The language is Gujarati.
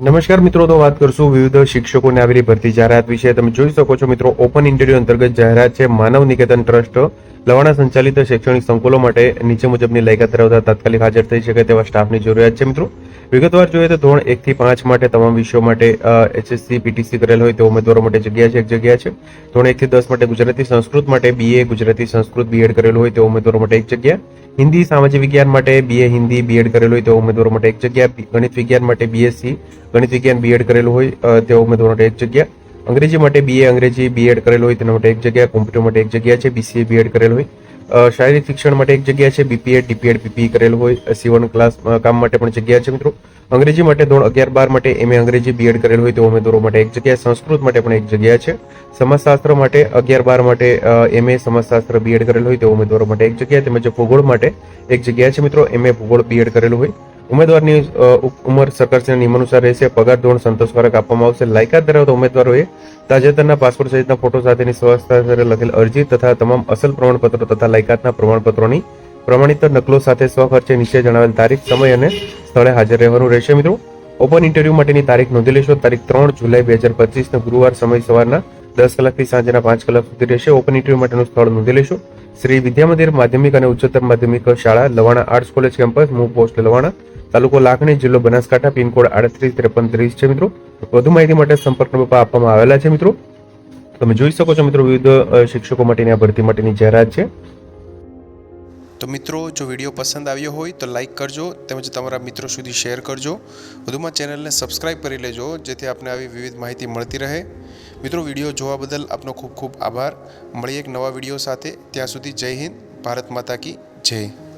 નમસ્કાર મિત્રો, તો વાત કરશું વિવિધ શિક્ષકોને આવેલી ભરતી જાહેરાત વિશે. તમે જોઈ શકો છો મિત્રો ઓપન ઇન્ટરવ્યુ અંતર્ગત જાહેરાત છે માનવ નિકેતન ટ્રસ્ટ. લવાણા સંચાલિત શૈક્ષણિક સંકુલો માટે નીચે મુજબની લાયકાત ધરાવતા તાત્કાલિક હાજર થઈ શકે તેવા સ્ટાફની જરૂરિયાત છે મિત્રો. વિગતવાર જોઈએ તો ધોરણ એક થી પાંચ માટે તમામ વિષયો માટે એચએસસી પીટીસી કરેલ હોય તે ઉમેદવારો માટે જગ્યા છે એક જગ્યા છે. ધોરણ એક થી દસ માટે ગુજરાતી સંસ્કૃત માટે બીએ ગુજરાતી સંસ્કૃત બીએડ કરેલું હોય તે ઉમેદવારો માટે એક જગ્યા. હિન્દી સામાજિક વિજ્ઞાન માટે બીએ હિન્દી બીએડ કરેલું હોય તે ઉમેદવારો માટે એક જગ્યા. ગણિત વિજ્ઞાન માટે બીએસસી ગણિત વિજ્ઞાન બીએડ કરેલું હોય અ, તે ઉમેદવારો માટે એક જગ્યા. અંગ્રેજી માટે બીએ અંગ્રેજી બીએડ કરેલું હોય તેના માટે એક જગ્યા. કોમ્પ્યુટર માટે એક જગ્યા છે બીસીએ બીએડ કરેલું હોય. શારીરિક શિક્ષણ માટે એક જગ્યા છે બીપીએડ ડીપીએડ પીપી કરેલું હોય સીવન ક્લાસ કામ માટે પણ જગ્યા છે મિત્રો. અંગ્રેજી માટે ધોરણ અગિયાર બાર માટે એમએ અંગ્રેજી બીએડ કરેલું હોય તેવા ઉમેદવારો માટે એક જગ્યા, સંસ્કૃત માટે પણ એક જગ્યા છે. સમાજશાસ્ત્ર માટે અગિયાર બાર માટે એમએ સમાજશાસ્ત્ર બીએડ કરેલું હોય તેવા ઉમેદવારો માટે એક જગ્યા, તેમજ ભૂગોળ માટે એક જગ્યા છે મિત્રો એમએ ભૂગોળ બીએડ કરેલું હોય. ઉમેદવારની ઉંમર સરકારશ્રીના નિયમ અનુસાર રહેશે, પગાર ધોરણ સંતોષકારક આપવામાં આવશે. લાયકાત ધરાવતા ઉમેદવારોએ તાજેતરના પાસપોર્ટ સહિતના ફોટો સાથેની સ્વહસ્તાક્ષરે લખેલ અરજી તથા તમામ અસલ પ્રમાણપત્રો તથા લાયકાતના પ્રમાણપત્રોની પ્રમાણિત નકલો સાથે સ્વખર્ચે નીચે જણાવેલ તારીખ, સમય અને સ્થળે હાજર રહેવાનું રહેશે. મિત્રો, ઓપન ઇન્ટરવ્યૂ માટેની તારીખ નોંધી લેશો. તારીખ ત્રણ જુલાઈ બે હજાર પચીસના ગુરુવાર સમય સવારના દસ કલાકથી સાંજના પાંચ કલાક સુધી રહેશે. ઓપન ઇન્ટરવ્યૂ માટેનું સ્થળ નોંધી લેશો. શ્રી વિદ્યામંદિર માધ્યમિક અને ઉચ્ચતર માધ્યમિક શાળા, લવાણા આર્ટ્સ કોલેજ કેમ્પસ મૂવ પોસ્ટ, લવાણા તાલુકો લાખણી જિલ્લો બનાસકાંઠા, પિનકોડ આડત્રીસ, ત્રેપન, ત્રીસ છે મિત્રો. વધુ માહિતી માટે સંપર્ક નંબર આપવામાં આવેલા છે મિત્રો. તમે જોઈ શકો છો મિત્રો વિવિધ શિક્ષકો માટેની આ ભરતી માટેની જાહેરાત છે. તો મિત્રો, જો વીડિયો પસંદ આવ્યો હોય તો લાઈક કરજો તેમજ તમારા મિત્રો સુધી શેર કરજો. વધુમાં ચેનલને સબસ્ક્રાઇબ કરી લેજો, જેથી આપને આવી વિવિધ માહિતી મળતી રહે. મિત્રો, વીડિયો જોવા બદલ આપનો ખૂબ ખૂબ આભાર. મળીએ એક નવા વીડિયો સાથે. ત્યાં સુધી જય હિન્દ, ભારત માતા કી જય.